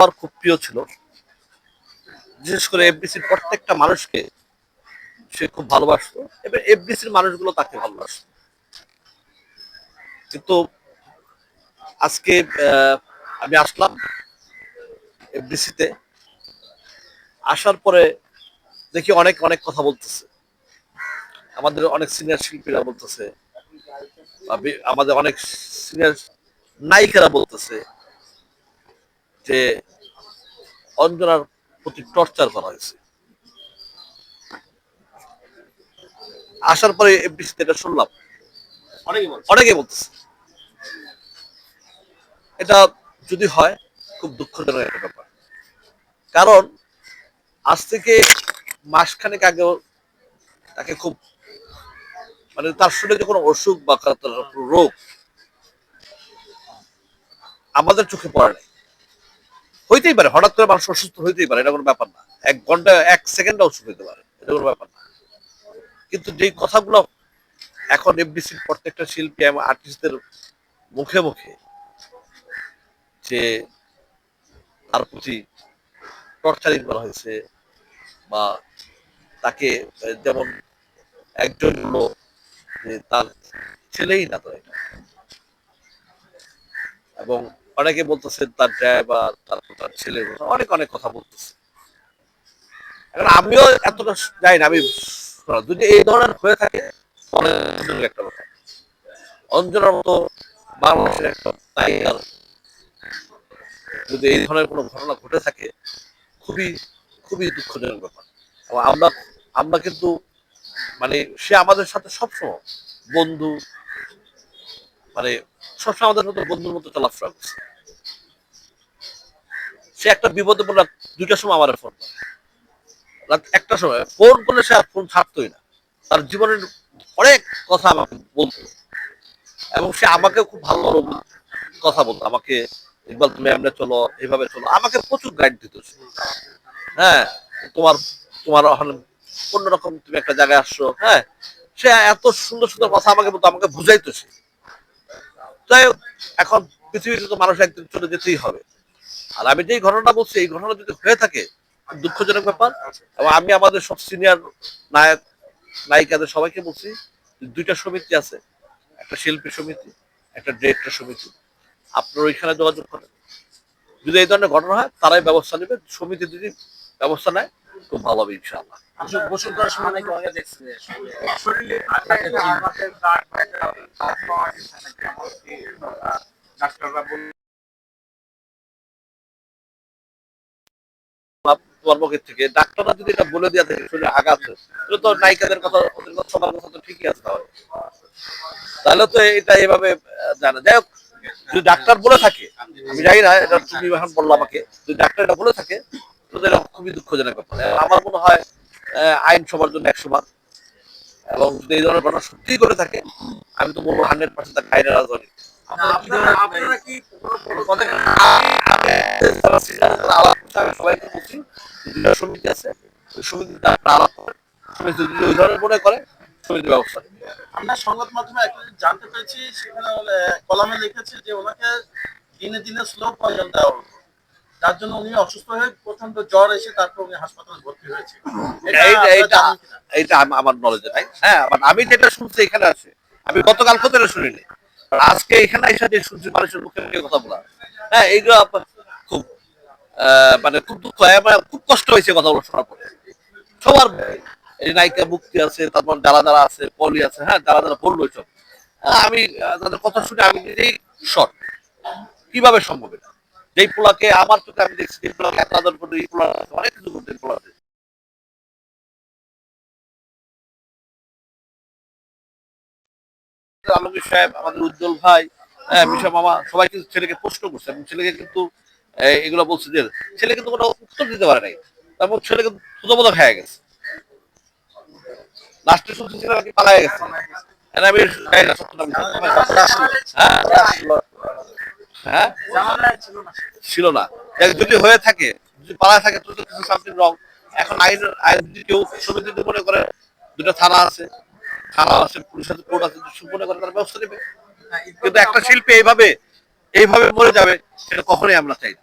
আমার খুব প্রিয় ছিল। বিশেষ করে এফডিসির প্রত্যেকটা মানুষকে সে খুব ভালোবাসতো। এবং এফডিসির মানুষগুলো তাকে ভালোবাসতো। কিন্তু আজকে আমি আসলাম এফডিসিতে। আসার পরে দেখি অনেক অনেক কথা বলতেছে। আমাদের অনেক সিনিয়র শিল্পীরা বলতেছে আমাদের অনেক সিনিয়র নায়িকারা বলতেছে যে অঞ্জনার প্রতি টর্চার করা হয়েছে। আসার পরে এফডিসিতে এটা শুনলাম। অনেকে বলতেছে। এটা যদি হয় খুব দুঃখজনক একটা ব্যাপার। কারণ আজ থেকে মাসখানেক আগেও তাকে খুব মানে তার শরীরে কোনো অসুখ বা রোগ আমাদের চোখে পড়ে নাই। হইতেই পারে, হঠাৎ করে মানুষ অসুস্থ হইতেই পারে, এটা কোনো ব্যাপার না। এক ঘণ্টা, এক সেকেন্ডে অসুখ হইতে পারে, এটা কোনো ব্যাপার না। কিন্তু যেই কথাগুলো এখন এফডিসির প্রত্যেকটা শিল্পী এবং আর্টিস্টদের মুখে মুখে যে তার প্রতি টর্চারিং করা হয়েছে বা তাকে, যেমন একজন লোক তার ছেলেই না তো এটা। এবং অনেকে বলতেছে তার ড্রাইভার তারপর তার ছেলে, অনেক অনেক কথা বলতেছে। এখন আমিও এতটা যাই না, আমি যদি এই ধরনের হয়ে থাকে একটা ব্যাপার। অঞ্জনার মতো বাংলাদেশের একটা যদি এই ধরনের কোনো ঘটনা ঘটে থাকে, খুবই খুবই দুঃখজনক ব্যাপার। এবং আমরা আমরা কিন্তু মানে সে আমাদের সাথে সবসময় বন্ধু মানে সবসময় আমাদের মতো বন্ধুর মতো চলাফেরা করছে। সে একটা বিপদে পড়লে দুইটার সময় আমার ফোন রাত একটা সময় ফোন করলে সে আর ফোন ছাড়তোই না। তার জীবনের অনেক কথা আমাকে বলতো। এবং সে আমাকে খুব ভালো কথা বলতো। আমাকে, ইকবাল, তুমি এমনি চলো এইভাবে চলো। আমাকে প্রচুর গাইড দিত। হ্যাঁ তোমার তোমার অন্যরকম তুমি একটা জায়গায় আসছো। হ্যাঁ সে এত সুন্দর সুন্দর কথা আমাকে বলতো, আমাকে বুঝাইতো সে। যাই হোক, এখন পৃথিবীতে তো মানুষ একদিন চলে যেতেই হবে। আর আমি যেই ঘটনাটা বলছি এই ঘটনা যদি হয়ে থাকে দুঃখজনক ব্যাপার। এবং আমি আমাদের সব সিনিয়র নায়ক নায়িকাদের সবাইকে বলছি যে দুইটা সমিতি আছে একটা শিল্পী সমিতি একটা ডিরেক্টর সমিতি। আপনার ওইখানে যোগাযোগ করেন। যদি এই ধরনের ঘটনা হয় তারাই ব্যবস্থা নেবে। সমিতি যদি ব্যবস্থা নেয় খুব ভালো হবে ইনশাআল্লাহ। গোসল- গোসল সময় নাকি অনেকে দেখছে ডাক্তাররা বলল থেকে। ডাক্তাররা যদি এটা বলে দেওয়া থাকে শরীরে আঘাত তাহলে তো নায়িকাদের কথা ওদের কথা সবার কথা তো ঠিকই আছে তাহলে। তাহলে তো এটা এভাবে জানা যাই হোক যদি ডাক্তার বলে থাকে আমি জানি না এটা তুমি এখন বলল আমাকে যদি ডাক্তার এটা বলে থাকে এটা খুবই দুঃখজনক ব্যাপার। আমার মনে হয় আইন সবার জন্য একশো বার এবং যদি এই ধরনের ঘটনা সত্যিই করে থাকে আমি তো বলব হান্ড্রেড পার্সেন্ট তাকে আইনের রাজধানী। সবাইকে বলছি সমিতি আছে ওই সমিতি আপনারা আলাপ করেন। সমিতি যদি ওই ধরনের মনে করে ব্যবস্থা আমরা সংবাদ মাধ্যমে একটা জানতে পেরেছি সেখানে কলামে লিখেছে যে ওনাকে দিনে দিনে স্লো পয়জন দেওয়া যার জন্য উনি অসুস্থ হয়ে প্রচণ্ড জ্বর এসে তারপর উনি হাসপাতালে ভর্তি হয়েছে। এটা আমার নলেজে নাই হ্যাঁ আমি যেটা শুনছি এখানে আছে। আমি গতকাল এটা শুনিনি। আজকে এখানে এসে যে শুনছি মানুষের মুখে মুখে কথা বলা হ্যাঁ এইগুলো খুব মানে খুব দুঃখ খুব কষ্ট হয়েছে কথা কথাগুলো শোনার পরে। সবার এই নায়িকা মুক্তি আছে তারপর যারা যারা আছে পলি আছে হ্যাঁ যারা যারা বলল সব আমি তাদের কথা শুনে আমি নিজেই শর্ট কীভাবে সম্ভব এটা? যেই পোলাকে আমার চোখে আমি দেখছি এত আদর এই পোলা অনেক কিছু করতে এই পোলাতে সাহেব, আমাদের উজ্জ্বল ভাই হ্যাঁ মিশা মামা, সবাই কিন্তু ছেলেকে প্রশ্ন করছে এবং ছেলেকে কিন্তু এগুলো বলছে যে ছেলে কিন্তু কোনো উত্তর দিতে পারে নাই। তারপর ছেলে কিন্তু থুতোমতো খেয়ে গেছে। লাস্টে শুনছি ছেলে নাকি পালায় গেছে? And আমি হ্যাঁ? ছিল না। যদি হয়ে থাকে, যদি পালা থাকে তো সামথিং রং এখন আইন আইন যদি কেউ সমিতি মনে করে, দুটো থানা আছে থানা আছে পুলিশের কোর্ট আছে মনে করে তার ব্যবস্থা নেবে। কিন্তু একটা শিল্পী এইভাবে এইভাবে মরে যাবে, সেটা কখনোই আমরা চাই না।